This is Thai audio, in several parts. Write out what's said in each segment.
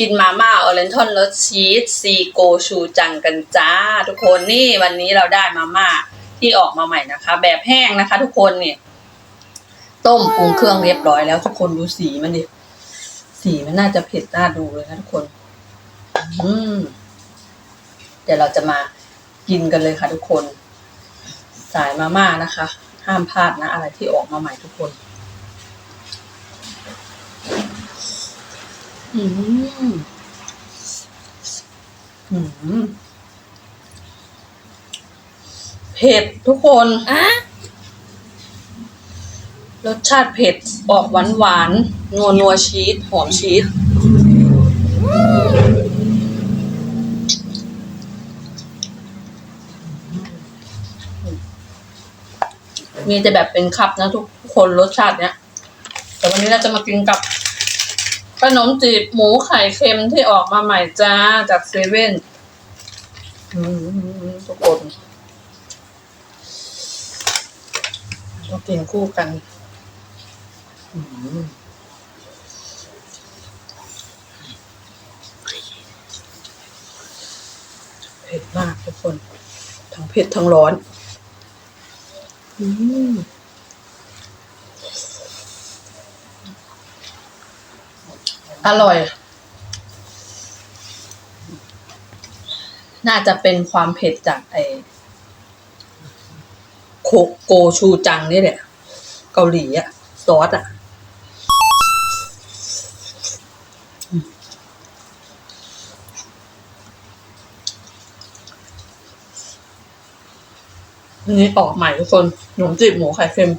กินมาม่าออเรนทอนรสชีสซีโกชูจังกันจ้า ทุกคนนี่วันนี้เราได้มาม่าที่ออกมาใหม่นะคะ แบบแห้งนะคะ ทุกคนเนี่ยต้มปรุงเครื่องเรียบร้อยแล้ว ทุกคนดูสีมันดิสีมันน่าจะเผ็ดน่าดูเลยนะทุกคน อืมเดี๋ยวเราจะมากินกันเลยค่ะ ทุกคน สายมาม่านะคะ ห้ามพลาดนะ อะไรที่ออกมาใหม่ทุกคน อืมอืมเผ็ดทุกคนรสชาติเผ็ด ออกหวานหวานๆนัวนัวๆชีส หอมชีส มีแต่แบบเป็นคัพนะทุกคนรสชาติเนี้ย แต่วันนี้เราจะมากินกับ ขนมจีบหมูไข่เค็มที่ออกมาใหม่จ้าจากเซเว่นทุกคนเรากินคู่กันเผ็ดมากทุกคน ทั้งเผ็ดทั้งร้อน อืม อร่อย น่าจะเป็นความเผ็ดจากไอโคโกชูจังนี่แหละ เกาหลีอะซอสอะนี้ออกใหม่ทุกคนขนมจีบหมูไข่เค็ม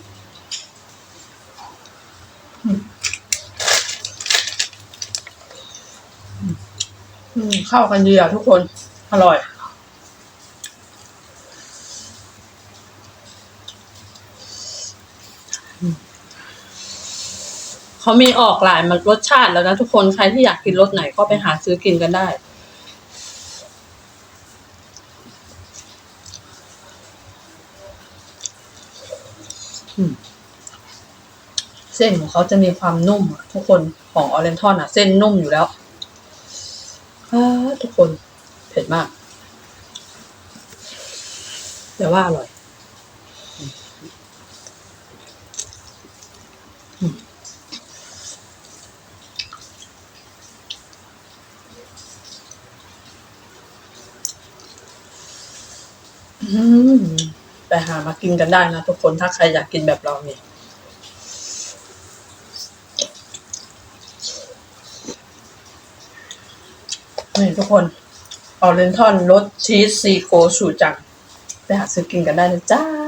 อืมเข้ากันดีอะทุกคน อร่อย เขามีออกหลายมันรสชาติแล้วนะทุกคนใครที่อยากกินรสไหนก็ไปหาซื้อกินกันได้เส้นของเขาจะมีความนุ่มทุกคนของออเรนทอนอะ เส้นนุ่มอยู่แล้ว อ่าทุกคน เผ็ดมาก แต่ว่าอร่อยไปหามากินกันได้นะทุกคนถ้าใครอยากกินแบบเราเนี่ย นี่ทุกคนออเรนทอนรสชีสซีโกชูจังไปหาซื้อกินกันได้นะจ้า